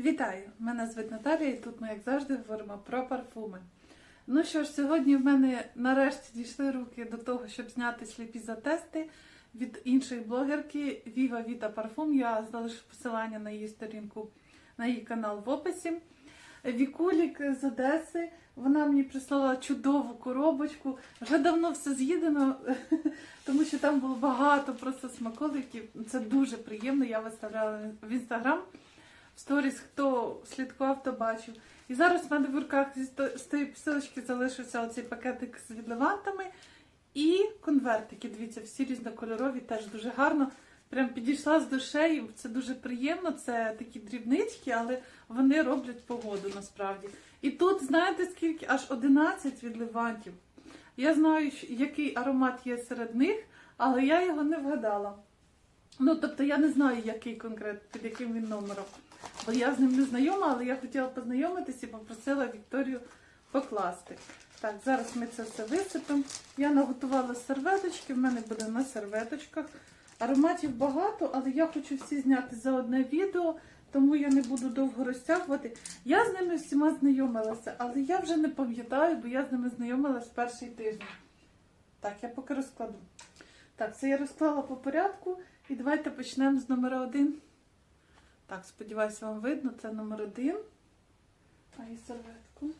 Вітаю! Мене звуть Наталія і тут ми, як завжди, говоримо про парфуми. Ну що ж, сьогодні в мене нарешті дійшли руки до того, щоб зняти сліпі затести від іншої блогерки Viva Vita Parfum. Я залишу посилання на її сторінку, на її канал в описі. Вікулік з Одеси. Вона мені прислала чудову коробочку. Вже давно все з'їдено, тому що там було багато просто смаколиків. Це дуже приємно. Я виставляла в інстаграм. Сторіс, хто слідкував, то бачив. І зараз в мене в руках з тієї посилочки залишився оцей пакетик з відливантами і конвертики. Дивіться, всі різнокольорові, теж дуже гарно. Прям підійшла з душею. Це дуже приємно. Це такі дрібнички, але вони роблять погоду насправді. І тут, знаєте, скільки? Аж 11 відливантів. Я знаю, який аромат є серед них, але я його не вгадала. Ну, тобто я не знаю, який конкретно, під яким він номером. Бо я з ним не знайома, але я хотіла познайомитися і попросила Вікторію покласти. Так, зараз ми це все висипемо. Я наготувала серветочки, в мене буде на серветочках. Ароматів багато, але я хочу всі зняти за одне відео, тому я не буду довго розтягувати. Я з ними всіма знайомилася, але я вже не пам'ятаю, бо я з ними знайомилася перший тиждень. Так, я поки розкладу. Так, це я розклала по порядку. І давайте почнемо з номера один. Так, сподіваюся, вам видно, це номер один. А і серветку.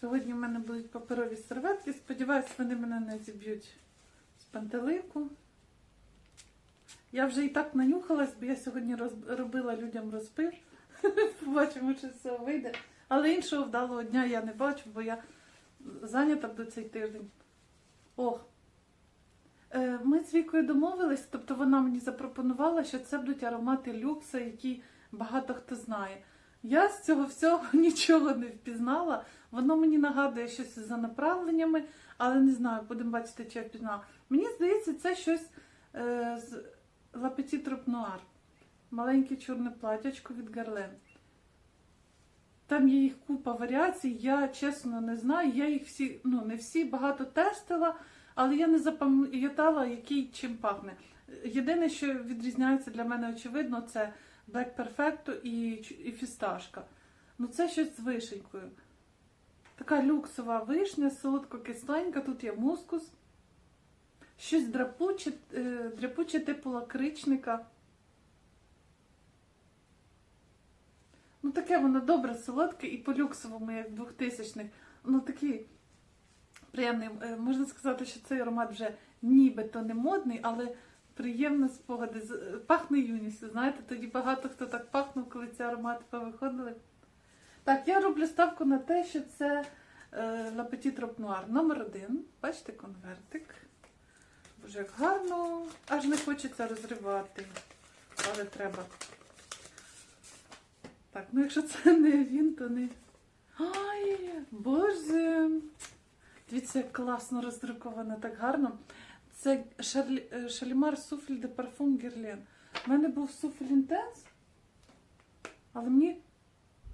Сьогодні в мене будуть паперові серветки. Сподіваюся, вони мене не зіб'ють з пантелику. Я вже і так нанюхалась, бо я сьогодні роз- робила людям розпив. Побачимо, чи все вийде. Але іншого вдалого дня я не бачу, бо я зайнята до цей тиждень. Ох, Ми з Вікою домовились, тобто вона мені запропонувала, що це будуть аромати люкса, які багато хто знає. Я з цього всього нічого не впізнала. Воно мені нагадує щось за направленнями, але не знаю, будемо бачити, чи я впізнала. Мені здається, це щось е, з Robe Noir. Маленьке чорне платячко від Гарлен. Там є їх купа варіацій, я чесно не знаю. Я їх всі, ну не всі багато тестила, але я не запам'ятала, який чим пахне. Єдине, що відрізняється для мене очевидно, це Black Perfecto і, і фісташка. Ну це щось з вишенькою. Така люксова вишня, солодко-кисленька, тут є мускус. Щось драпуче, е, дряпуче типу лакричника. Ну, таке воно добре солодке і по люксовому, як 2000-х. Ну такий приємний. Е, Можна сказати, що цей аромат вже нібито не модний, але приємно спогади. Е, Пахне юністю. Знаєте, тоді багато хто так пахнув, коли ці аромати повиходили. Так, я роблю ставку на те, що це Robe Noir номер один. Бачите, конвертик. Боже, як гарно. Аж не хочеться розривати. Але треба. Так, ну якщо це не він, то не. Ай, боже! Дивіться, як класно роздруковано, так гарно. Це Шарлі... е, Шалімар Суфль де Парфум Герлен. У мене був суфль інтенс, але мені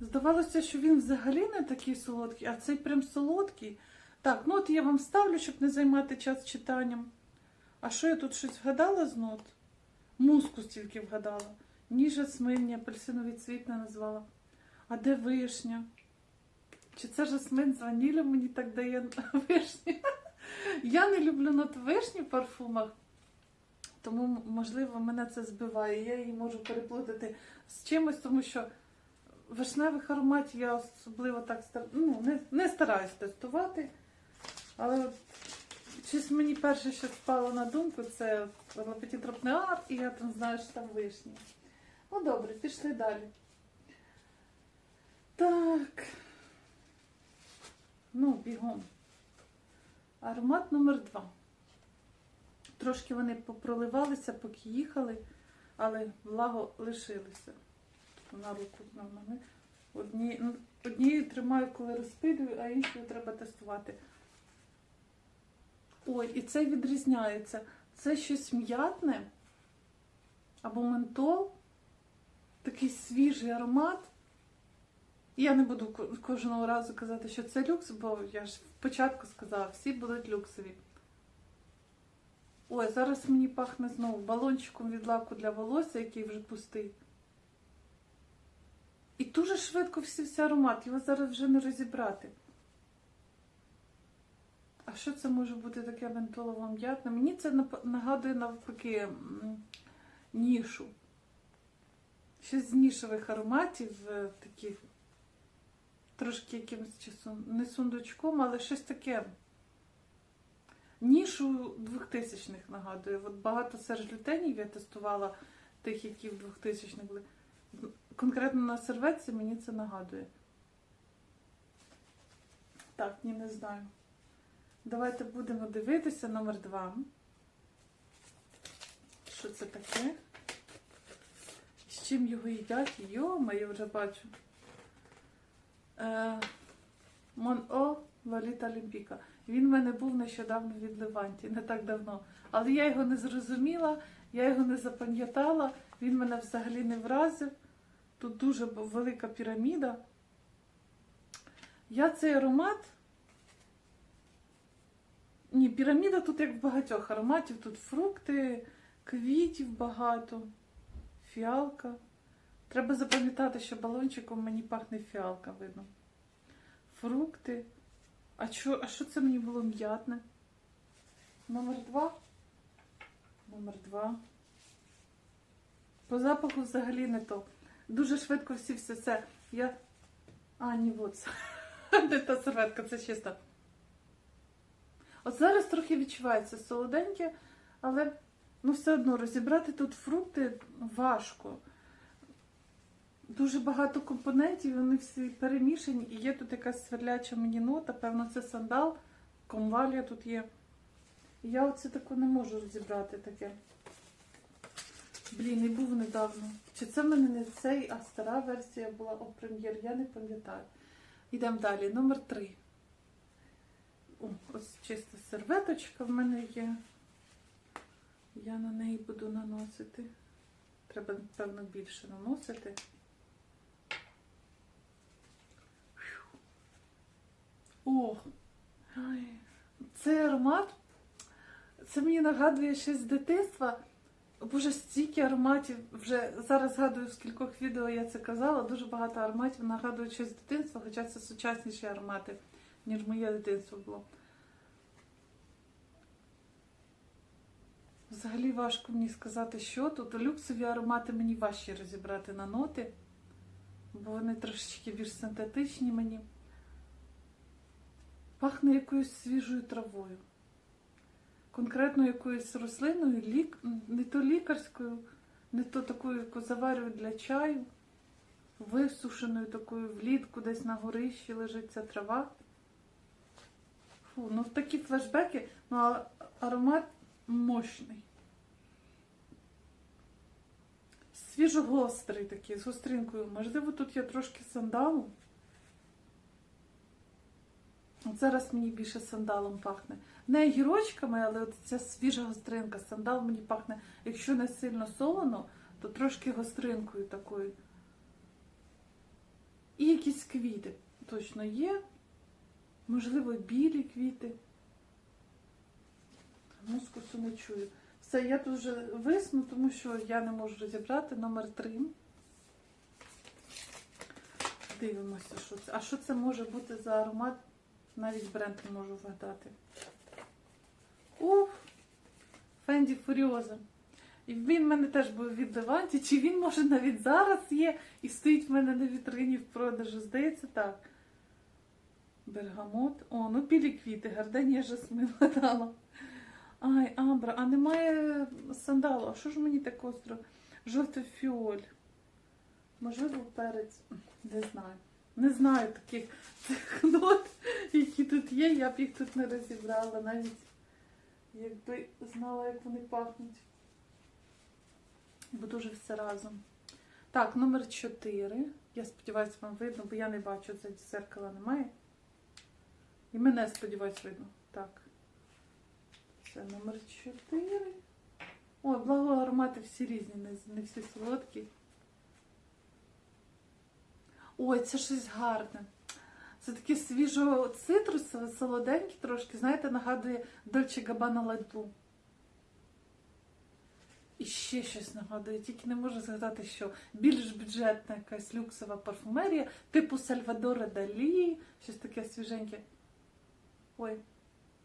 здавалося, що він взагалі не такий солодкий, а цей прям солодкий. Так, ну от я вам ставлю, щоб не займати час читанням. А що я тут щось вгадала з нот? Мускус тільки вгадала. Ні жасмин, апельсиновий цвіт не назвала. А де вишня? Чи це жасмин з ваніллю мені так дає вишні? Я не люблю нот вишні в парфумах, тому, можливо, мене це збиває. Я її можу переплутати з чимось, тому що вишневих ароматів я особливо так стар... ну, не, не стараюсь тестувати. Але щось мені перше, що спало на думку, це Robe Noir, і я там знаю, що там вишні. Ну добре, пішли далі. Так. Ну, бігом. Аромат номер два. Трошки вони попроливалися, поки їхали, але влаго лишилися. На руку на мене. Одні, ну, однією тримаю, коли розпилюю, а іншою треба тестувати. Ой, і це відрізняється. Це щось м'ятне або ментол, такий свіжий аромат. Я не буду кожного разу казати, що це люкс, бо я ж спочатку сказала, всі будуть люксові. Ой, зараз мені пахне знову балончиком від лаку для волосся, який вже пустий. І дуже швидко всі аромат, його зараз вже не розібрати. А що це може бути таке ментолово м'ятне? Мені це нагадує навпаки нішу. Щось з нішевих ароматів, е, таких трошки якимось сун- не сундучком, але щось таке. Нішу 2000-х нагадує. От багато серж лютенів я тестувала тих, які в 2000-х були. Конкретно на серветці мені це нагадує. Так, ні, не знаю. Давайте будемо дивитися номер два. Що це таке? З чим його їдять? Йома, я вже бачу. Е, Мон О Лоліта Олімпіка. Він в мене був нещодавно від Леванті, не так давно. Але я його не зрозуміла, я його не запам'ятала, він мене взагалі не вразив. Тут дуже велика піраміда. Я цей аромат. Ні, піраміда тут як в багатьох ароматів. Тут фрукти, квітів багато, фіалка. Треба запам'ятати, що балончиком мені пахне фіалка, видно. Фрукти. А що, а що це мені було м'ятне? Номер два. Номер два. По запаху взагалі не то. Дуже швидко всі все це. Я. А, ні, от. Не та серветка, це чисто. От зараз трохи відчувається солоденьке, але ну все одно розібрати тут фрукти важко. Дуже багато компонентів, вони всі перемішані, і є тут якась сверляча мені нота, певно, це сандал, комвалія тут є. І я оце таку не можу розібрати таке. Блін, і був недавно. Чи це в мене не цей, а стара версія була о прем'єр, я не пам'ятаю. Йдемо далі. Номер три. О, ось чиста серветочка в мене є. Я на неї буду наносити. Треба, певно, більше наносити. О! Цей аромат. Це мені нагадує щось з дитинства. Боже, стільки ароматів. Вже зараз згадую, в скількох відео я це казала. Дуже багато ароматів нагадують щось з дитинства, хоча це сучасніші аромати, ніж моє дитинство було. Взагалі важко мені сказати, що тут. Люксові аромати мені важче розібрати на ноти, бо вони трошечки більш синтетичні мені. Пахне якоюсь свіжою травою. Конкретно якоюсь рослиною, лік... не то лікарською, не то такою, яку заварюють для чаю, висушеною такою влітку, десь на горищі лежить ця трава. Фу, ну такі флешбеки, ну а аромат мощний. Свіжогострий такий, з гостринкою. Можливо, тут є трошки сандалу. От зараз мені більше сандалом пахне. Не гірочками, але ця свіжа гостринка. Сандал мені пахне, якщо не сильно солоно, то трошки гостринкою такою. І якісь квіти точно є. Можливо, білі квіти. Мускусу не чую. Все, я тут вже висну, тому що я не можу розібрати номер 3. Дивимося, що це. А що це може бути за аромат? Навіть бренд не можу вгадати. Уф! Фенді Фуріоза. І він в мене теж був від Леванті. Чи він, може, навіть зараз є і стоїть в мене на вітрині в продажу? Здається, так. Бергамот. О, ну білі квіти, гарденія жасмин дала. Ай, Амбра, а немає сандалу. А що ж мені так остро? Жовтий фіоль. Можливо, перець. Не знаю. Не знаю таких цих нот, які тут є. Я б їх тут не розібрала навіть, якби знала, як вони пахнуть. Бо дуже все разом. Так, номер 4. Я сподіваюся, вам видно, бо я не бачу, це зеркала немає. І мене, сподіваюсь, видно. Так. Це номер 4. Ой, благо аромати всі різні, не всі солодкі. Ой, це щось гарне. Це таке свіжо цитрусове, солоденьке трошки, знаєте, нагадує Дольче Габана Ладу. І ще щось нагадує, тільки не можу згадати, що більш бюджетна якась люксова парфумерія, типу Сальвадора Далі, щось таке свіженьке. Ой,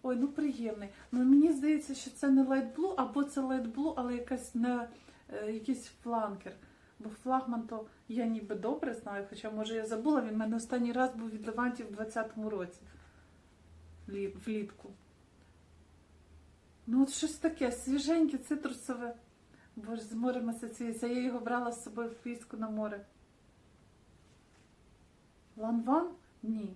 ой, ну приємний. Ну мені здається, що це не Light Blue, або це Light Blue, але якась не е, якийсь фланкер. Бо флагман то я ніби добре знаю, хоча може я забула, він в мене останній раз був від Левантів в 20-му році влітку. Ну, от щось таке, свіженьке, цитрусове. Боже, з морем асоціюється. Я його брала з собою в поїздку на море. Ланван? Ні.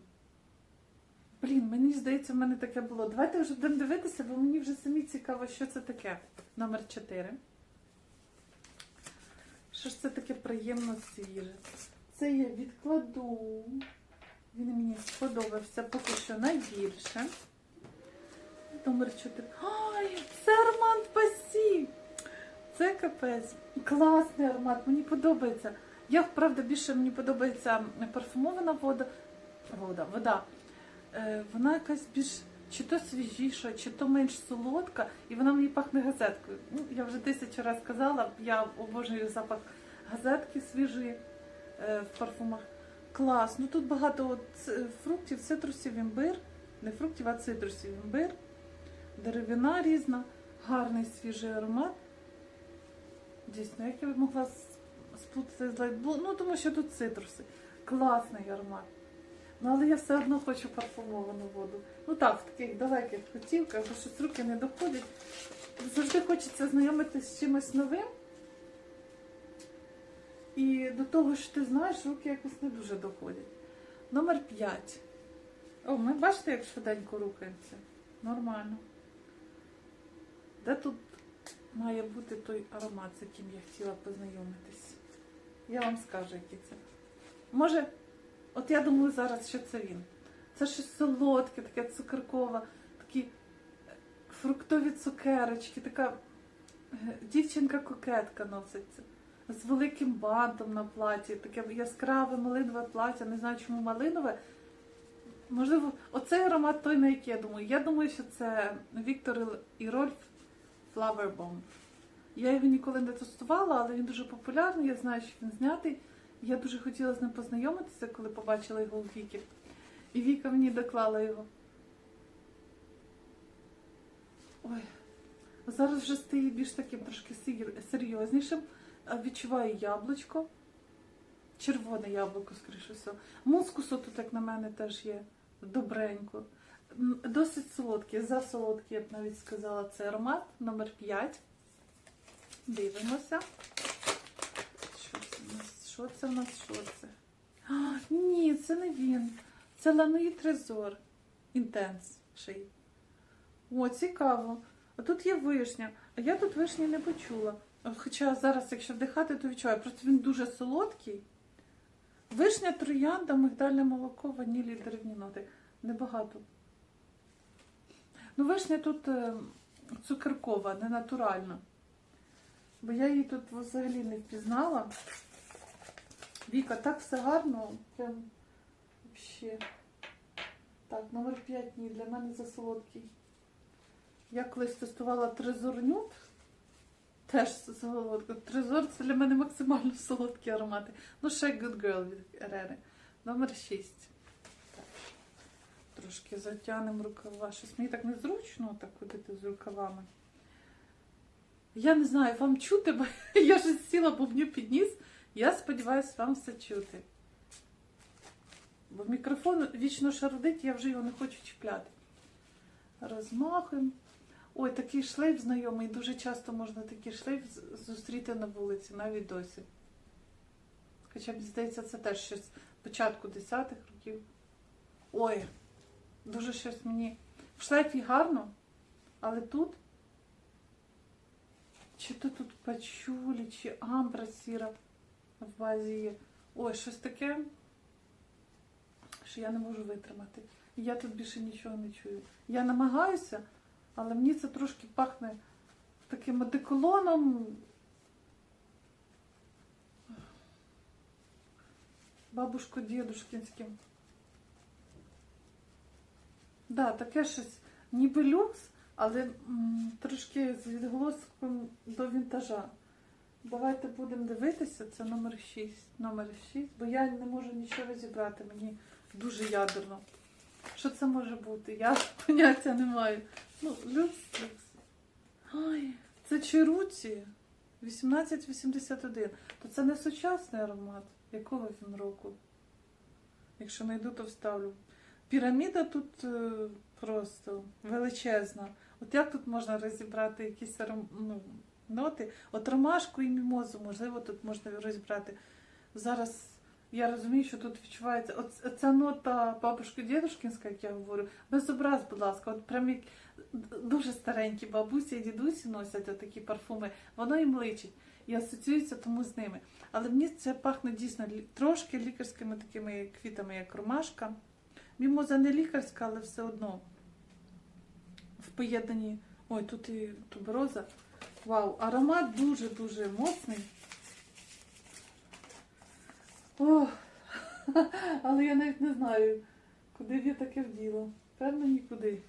Блін, мені здається, в мене таке було. Давайте вже будемо дивитися, бо мені вже самі цікаво, що це таке. Номер 4. Що ж це таке приємно свіже? Це я відкладу. Він мені сподобався поки що найбільше. Номер 4. Ай, це Арман Пасі! Це капець. Класний аромат, мені подобається. Я, правда, більше мені подобається парфумована вода. Вода, вода. Е, вона якась більш чи то свіжіша, чи то менш солодка, і вона мені пахне газеткою. Ну, я вже тисячу разів казала, я обожнюю запах газетки свіжої е, в парфумах. Клас. Ну тут багато от, фруктів, цитрусів, імбир. Не фруктів, а цитрусів, імбир. Деревина різна, гарний свіжий аромат. Дійсно, як я б могла сплутати з Light Ну, тому що тут цитруси. Класний аромат. Ну, але я все одно хочу парфумовану воду. Ну так, в таких далеких хотілках, бо щось руки не доходять. Завжди хочеться знайомитися з чимось новим. І до того, що ти знаєш, руки якось не дуже доходять. Номер 5. О, ми бачите, як швиденько рухаємося. Нормально. Де тут має бути той аромат, з яким я хотіла познайомитись? Я вам скажу, який це. Може, от я думаю зараз, що це він. Це щось солодке, таке цукеркове, такі е, фруктові цукерочки, така е, дівчинка-кокетка носиться. З великим бантом на платі, таке яскраве малинове плаття, не знаю, чому малинове. Можливо, оцей аромат той, на який я думаю. Я думаю, що це Віктор і Рольф Flower Bomb. Я його ніколи не тестувала, але він дуже популярний. Я знаю, що він знятий. Я дуже хотіла з ним познайомитися, коли побачила його у Вікі. І Віка мені доклала його. Ой, зараз вже стає більш таким трошки серйознішим. Відчуваю яблучко. Червоне яблуко, скоріше всього. Мускусу тут, як на мене, теж є добренько. Досить солодкий, за солодкий, я б навіть сказала, це аромат номер 5. Дивимося. Що це в нас? Що це в нас? Що це? А, ні, це не він. Це Лануї Трезор. Інтенс ший. О, цікаво. А тут є вишня. А я тут вишні не почула. Хоча зараз, якщо вдихати, то відчуваю. Просто він дуже солодкий. Вишня, троянда, мигдальне молоко, ванілі деревні ноти. Небагато. Ну, вишня тут е, цукеркова, не натуральна. Бо я її тут взагалі не впізнала. Віка, так все гарно. Прям взагалі. Так, номер 5 ні, для мене засолодкий. Я колись тестувала трезор нюд. Теж солодко. Трезор це для мене максимально солодкі аромати. Ну, ще Good Girl від Ерери. Номер 6. Так. Трошки затягнемо рукава. Щось мені так незручно так ходити з рукавами. Я не знаю, вам чути, бо я ж сіла бубню підніс. Я сподіваюся, вам все чути. Бо мікрофон вічно шарудить, я вже його не хочу чіпляти. Розмахуємо. Ой, такий шлейф знайомий. Дуже часто можна такий шлейф зустріти на вулиці, навіть досі. Хоча, мені здається, це теж щось початку 10-х років. Ой, дуже щось мені. В шлейфі гарно, але тут. Чи то тут пачулі, чи амбра сіра в базі є. Ой, щось таке, що я не можу витримати. Я тут більше нічого не чую. Я намагаюся, але мені це трошки пахне таким одеколоном. Бабушко дідушкінським. Да, таке щось ніби люкс, але трошки з відголоском до вінтажа. Давайте будемо дивитися. Це номер 6. Номер 6, бо я не можу нічого розібрати. Мені дуже ядерно. Що це може бути? Я поняття не маю. Ну, люкс, люкс. Це Чируці 1881. То це не сучасний аромат. Якого він року? Якщо знайду, то вставлю. Піраміда тут е, просто величезна. От як тут можна розібрати якісь аром... ну, ноти? От ромашку і мімозу, можливо, тут можна розібрати. Зараз я розумію, що тут відчувається. Ця нота бабушки дідушкінська, як я говорю, без образ, будь ласка, от прям як дуже старенькі бабусі і дідусі носять отакі парфуми, воно їм личить і асоціюється тому з ними. Але мені це пахне дійсно трошки лікарськими такими квітами, як ромашка. Мімоза не лікарська, але все одно в поєднанні. Ой, тут і тубероза. Вау, аромат дуже-дуже моцний. Ох, але я навіть не знаю, куди б я таке вділа. Певно, нікуди.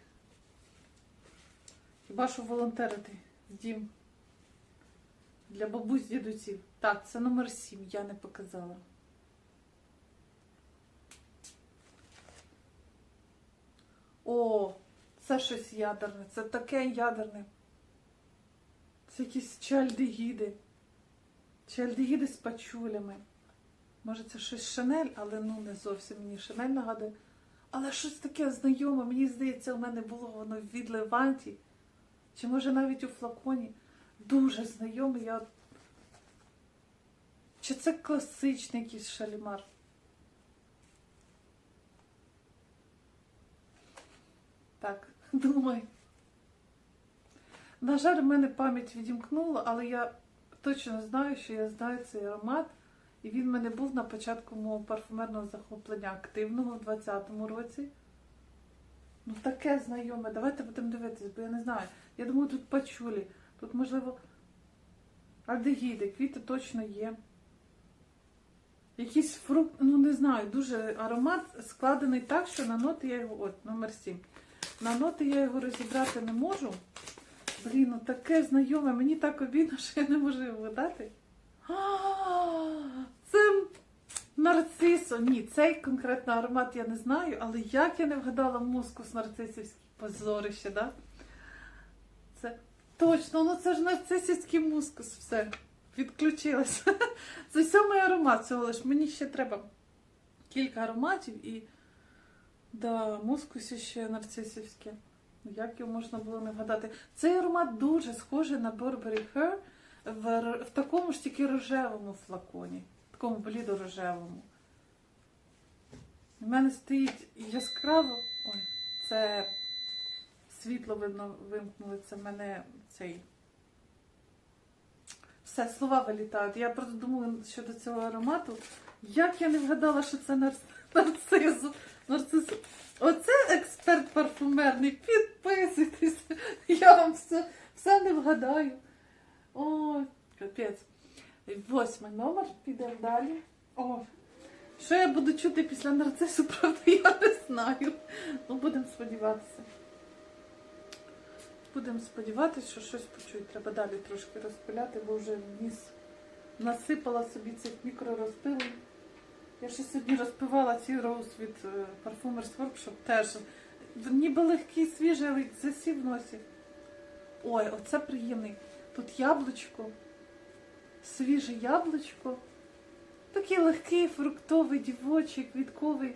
Хіба що волонтерити в дім для бабусь дідусів. Так, це номер 7, я не показала. О, це щось ядерне. Це таке ядерне. Це якісь чальдегіди. Чальдегіди з пачулями. Може, це щось Шанель, але ну не зовсім мені Шанель нагадує. Але щось таке знайоме, мені здається, у мене було воно від Леванті. Чи може навіть у флаконі. Дуже знайоме. Я... Чи це класичний якийсь шалімар? Так, думай. На жаль, в мене пам'ять відімкнула, але я точно знаю, що я знаю цей аромат. І він в мене був на початку мого парфумерного захоплення активного в 20-му році. Ну, таке знайоме. Давайте будемо дивитися, бо я не знаю. Я думаю, тут пачулі, тут, можливо, альдегіди, квіти точно є. Якийсь фрукт, ну не знаю, дуже аромат складений так, що на ноти я його, от, номер 7. На ноти я його розібрати не можу. Блін, ну таке знайоме, мені так обідно, що я не можу його видати. А, Це нарцисо. Ні, цей конкретно аромат я не знаю, але як я не вгадала мускус нарцисівський позорище, да? Це точно, ну це ж нарцисівський мускус, все. Відключилася. Це сьомий аромат всього лиш. Мені ще треба кілька ароматів і да, мускусі ще нарцисівське. Ну, Як його можна було не вгадати? Цей аромат дуже схожий на Burberry Her в, в такому ж тільки рожевому флаконі, такому блідо-рожевому. У мене стоїть яскраво. Ой, це світло видно вимкнули. Це в мене цей. Все, слова вилітають. Я просто думала щодо цього аромату. Як я не вгадала, що це нарц- нарцизу. нарцизу. Оце експерт парфумерний. Підписуйтесь. Я вам все, все не вгадаю. Ой, капець. Восьмий номер, підемо далі. О, що я буду чути після нарцису, правда, я не знаю. Ну, будемо сподіватися. Будемо сподіватися, що щось почують. Треба далі трошки розпиляти, бо вже ніс насипала собі цих мікророзпилень. Я ще сьогодні розпивала ці роуз від е, Parfumers Workshop теж. Ніби легкий, свіжий, але засів в носі. Ой, оце приємний. Тут яблучко, свіже яблучко. Такий легкий, фруктовий, дівочий, квітковий.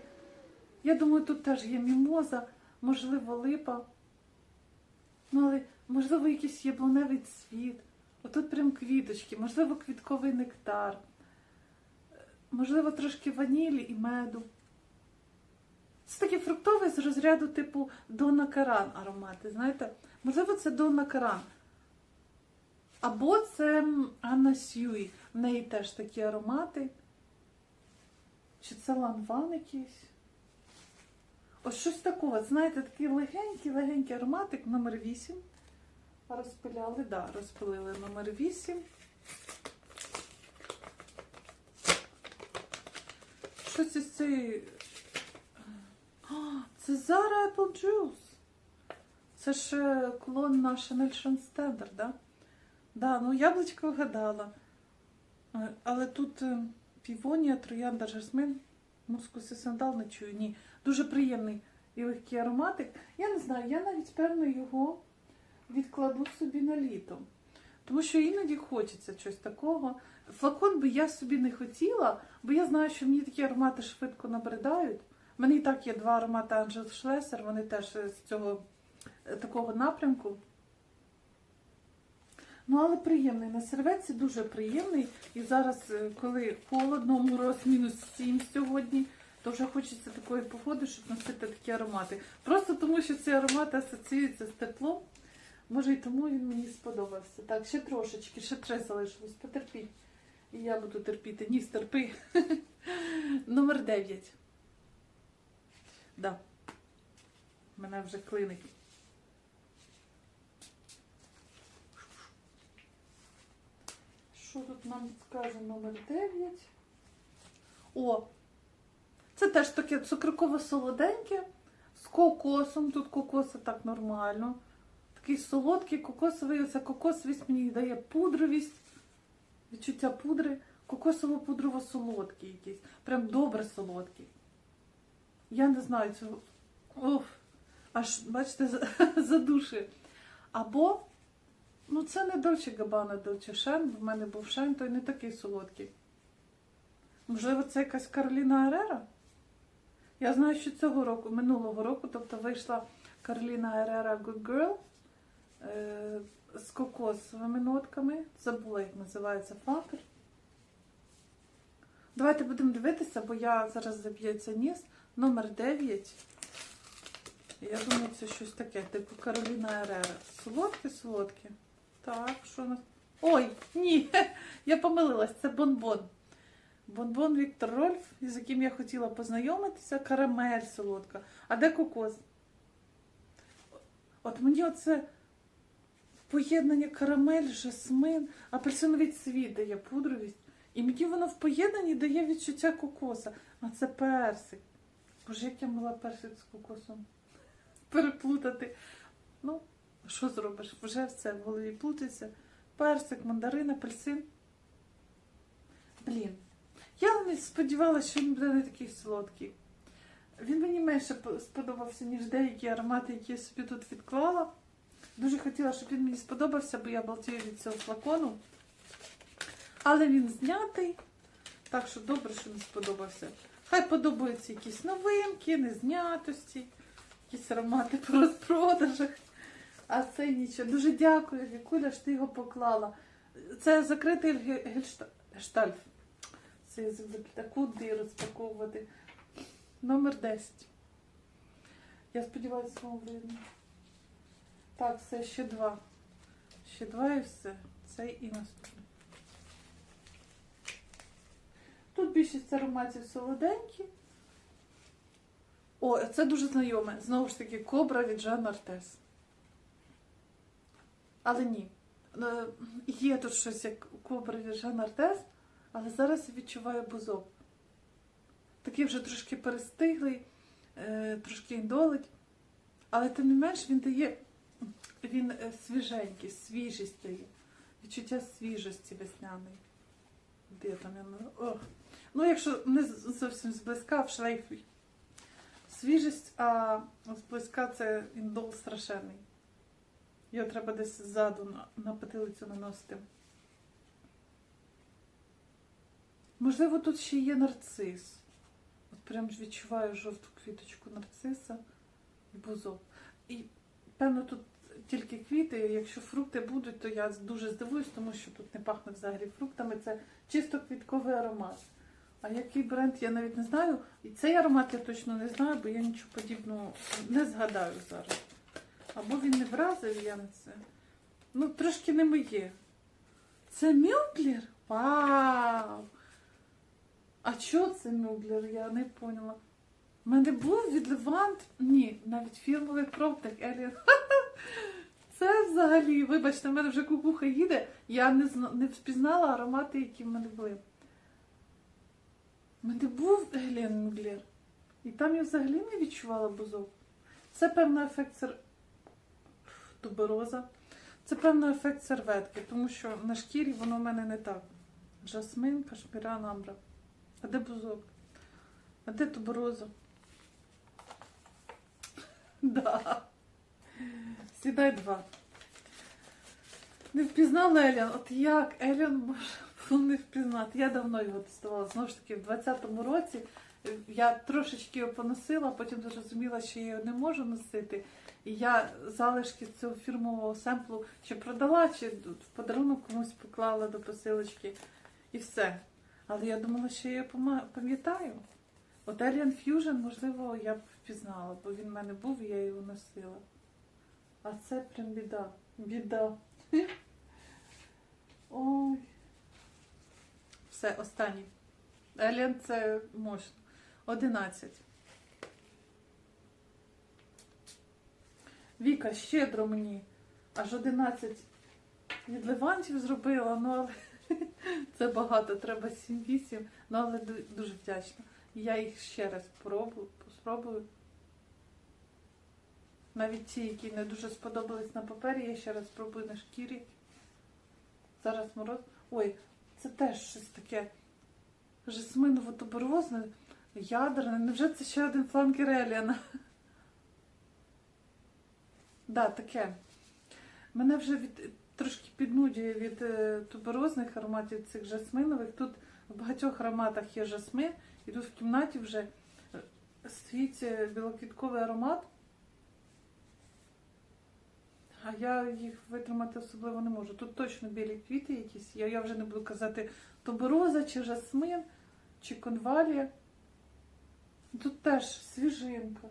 Я думаю, тут теж є мімоза, можливо, липа. Ну, але, можливо, якийсь яблуневий цвіт. Отут прям квіточки, можливо, квітковий нектар. Можливо, трошки ванілі і меду. Це такий фруктовий з розряду типу Дона Каран аромати. Знаєте? Можливо, це Дона Каран. Або це Анна Сьюї. В неї теж такі аромати. Чи це ланван якийсь? Ось щось такого. Знаєте, такий легенький, легенький ароматик номер 8. Розпиляли, так, да, розпилили номер 8. Щось із цієї. А, це Zara Apple Juice. Це ж е, клон на Chanel Шанстендер, да? Да, ну яблучко вгадала. Е, Але тут е, півонія, троянда, жасмин, мускус і сандал не чую. Ні. Дуже приємний і легкий ароматик. Я не знаю, я навіть певно його відкладу собі на літо. Тому що іноді хочеться щось такого. Флакон би я собі не хотіла, бо я знаю, що мені такі аромати швидко набридають. У мене і так є два аромати Анджел Шлесер, вони теж з цього е, такого напрямку. Ну, але приємний. На серветці дуже приємний. І зараз, е, коли холодно, мороз мінус 7 сьогодні, то вже хочеться такої погоди, щоб носити такі аромати. Просто тому, що ці аромати асоціюються з теплом. Може, і тому він мені сподобався. Так, ще трошечки, ще три залишилось. Потерпіть. І я буду терпіти. Ні, стерпи. Номер 9. Да. Мене вже клинить. Що тут нам скаже номер 9? О! Це теж таке цукерково-солоденьке з кокосом. Тут кокоси так нормально. Такий солодкий кокосовий, оця кокосовість мені дає пудровість, відчуття пудри. Кокосово-пудрово солодкий якийсь. Прям добре солодкий. Я не знаю цього. Оф, аж, бачите, задушує. Або, ну це не Dolce Gabbana Dolce Шен, в мене був Шен, той не такий солодкий. Можливо, це якась Кароліна Ерера? Я знаю, що цього року, минулого року, тобто вийшла Кароліна Ерера Good Girl е, з кокосовими нотками. Забула, як називається факер. Давайте будемо дивитися, бо я зараз заб'ється ніс. Номер 9. Я думаю, це щось таке, типу Кароліна Ерера. Солодке, солодке. Так, що у нас? Ой, ні! Я помилилась, це бонбон. Бонбон Віктор Рольф, з яким я хотіла познайомитися, карамель солодка. А де кокос? От мені оце поєднання карамель, жасмин, апельсиновий цвіт дає пудровість. І мені воно в поєднанні дає відчуття кокоса. А це персик. Боже, як я мала персик з кокосом. Переплутати. Ну, що зробиш? Вже все в голові плутається. Персик, мандарин, апельсин. Блін. Я не сподівалася, що він буде не такий солодкий. Він мені менше сподобався, ніж деякі аромати, які я собі тут відклала. Дуже хотіла, щоб він мені сподобався, бо я балтію від цього флакону. Але він знятий. Так що добре, що не сподобався. Хай подобаються якісь новинки, незнятості, якісь аромати по розпродажах. А це нічого. Дуже дякую, Вікуля, що ти його поклала. Це закритий ге- гельшта- Це запліта. Куди розпаковувати? Номер 10. Я сподіваюся, вам видно. Так, це ще два. Ще два і все. Це і наступне. Тут більшість ароматів солоденькі. О, це дуже знайоме. Знову ж таки, кобра від Жан Артес. Але ні. Е, Є тут щось як кобра від Жан Артес, але зараз я відчуваю бузок. Такий вже трошки перестиглий, е, трошки індолить. Але тим не менш він дає, він е, свіженький, свіжість дає. Відчуття свіжості весняної. Де там я? Ох. Ну, якщо не зовсім зблизька, в шлейфі. Свіжість, а зблизька це індол страшенний. Його треба десь ззаду на, потилицю наносити. Можливо, тут ще є нарцис. От прям відчуваю жовту квіточку нарциса і бузок. І певно тут тільки квіти. Якщо фрукти будуть, то я дуже здивуюсь, тому що тут не пахне взагалі фруктами. Це чисто квітковий аромат. А який бренд, я навіть не знаю. І цей аромат я точно не знаю, бо я нічого подібного не згадаю зараз. Або він не вразив, я на це. Ну, трошки не моє. Це Мюглер? Вау! А що це Мюглер? Я не поняла. У мене був від Левант. Ні, навіть фірмовий проптик Еліан. Це взагалі, вибачте, в мене вже кукуха їде. Я не, не впізнала аромати, які в мене були. У мене був Еліан Мюглер. І там я взагалі не відчувала бузок. Це певний ефект. Тубероза. Це певно ефект серветки, тому що на шкірі воно в мене не так. Жасмин, кашміран, амбра. А де бузок? А де тубероза? Да. Сідай два. Не впізнала Еліан. От як Еліан може не впізнати? Я давно його тестувала. Знову ж таки, в 20-му році я трошечки його поносила, потім зрозуміла, що я його не можу носити. І я залишки цього фірмового семплу чи продала, чи в подарунок комусь поклала до посилочки. І все. Але я думала, що я пам'ятаю. От Alien Fusion, можливо, я б впізнала, бо він в мене був і я його носила. А це прям біда. Біда. Ой. Все, останній. Alien це мощно. 11. Віка щедро мені аж 11 відливанців зробила, ну але це багато, треба 7-8, ну але дуже вдячна. Я їх ще раз спробую. Навіть ті, які не дуже сподобались на папері, я ще раз спробую на шкірі. Зараз мороз. Ой, це теж щось таке жасминово туберозне, ядерне. Невже це ще один фланкер Еліана? Да, таке. Мене вже від, трошки піднудює від е, туберозних ароматів цих жасминових. Тут в багатьох ароматах є жасмин, і тут в кімнаті вже е, стоїть е, білоквітковий аромат. А я їх витримати особливо не можу. Тут точно білі квіти якісь. Я, я вже не буду казати тубероза, чи жасмин, чи конвалія. Тут теж свіжинка.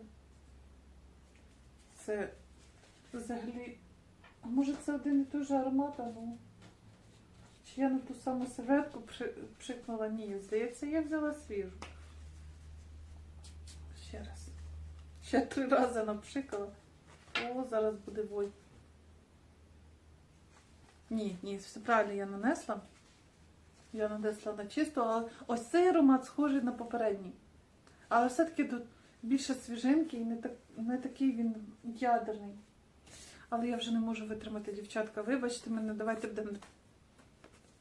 Це взагалі. Може це один і той же аромат, ну. Чи я на ту саму серветку пшикнула? Ні, здається, я взяла свіжу. Ще раз. Ще три рази напшикала. О, зараз буде вой. Ні, ні, все правильно я нанесла. Я нанесла на чисто, але ось цей аромат схожий на попередній. Але все-таки тут більше свіжинки і не, так, не такий він ядерний. Але я вже не можу витримати, дівчатка. Вибачте мене, давайте будемо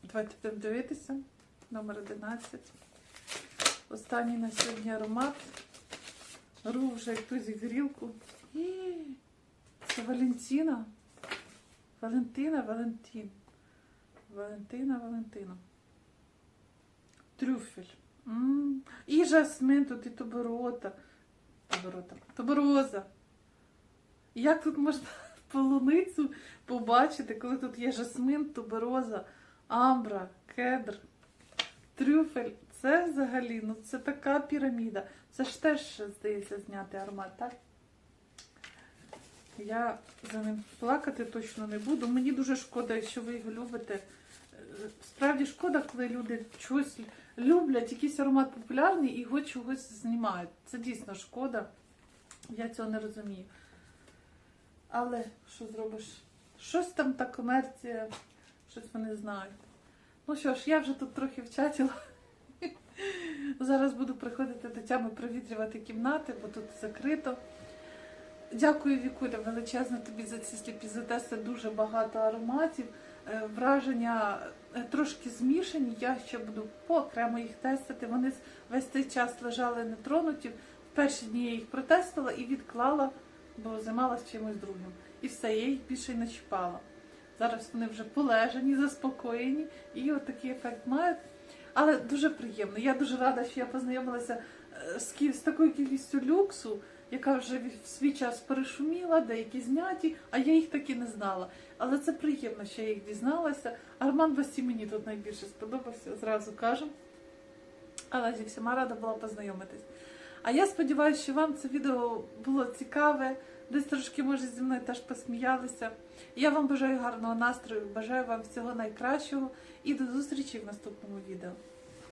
давайте дивитися. Номер 11. Останній на сьогодні аромат. Ру вже якусь грілку. Це Валентина. Валентина, Валентин. Валентина, Валентина. Трюфель. М. І жасмин тут, і туберота. Туберота. Тубероза. Як тут можна полуницю побачити, коли тут є жасмин, тубероза, амбра, кедр, трюфель. Це взагалі, ну це така піраміда. Це ж теж, здається, зняти аромат, так? Я за ним плакати точно не буду. Мені дуже шкода, якщо ви його любите. Справді шкода, коли люди чогось люблять, якийсь аромат популярний і його чогось знімають. Це дійсно шкода. Я цього не розумію. Але що зробиш? Щось там та комерція, щось вони знають. Ну що ж, я вже тут трохи вчатіла. Зараз буду приходити до тями провітрювати кімнати, бо тут закрито. Дякую, Вікуля, величезно тобі за ці сліпі сліпізотести. Дуже багато ароматів. Е, Враження е, трошки змішані. Я ще буду поокремо їх тестити. Вони весь цей час лежали нетронуті. В перші дні я їх протестила і відклала, бо займалася чимось другим. І все, я їх більше й не чіпала. Зараз вони вже полежані, заспокоєні і от такий ефект мають. Але дуже приємно. Я дуже рада, що я познайомилася е, з, з такою кількістю люксу, яка вже в свій час перешуміла, деякі зняті, а я їх таки не знала. Але це приємно, що я їх дізналася. Арман Басі мені тут найбільше сподобався, зразу кажу. Але зі всіма рада була познайомитись. А я сподіваюся, що вам це відео було цікаве, десь трошки, може, зі мною теж посміялися. Я вам бажаю гарного настрою, бажаю вам всього найкращого і до зустрічі в наступному відео.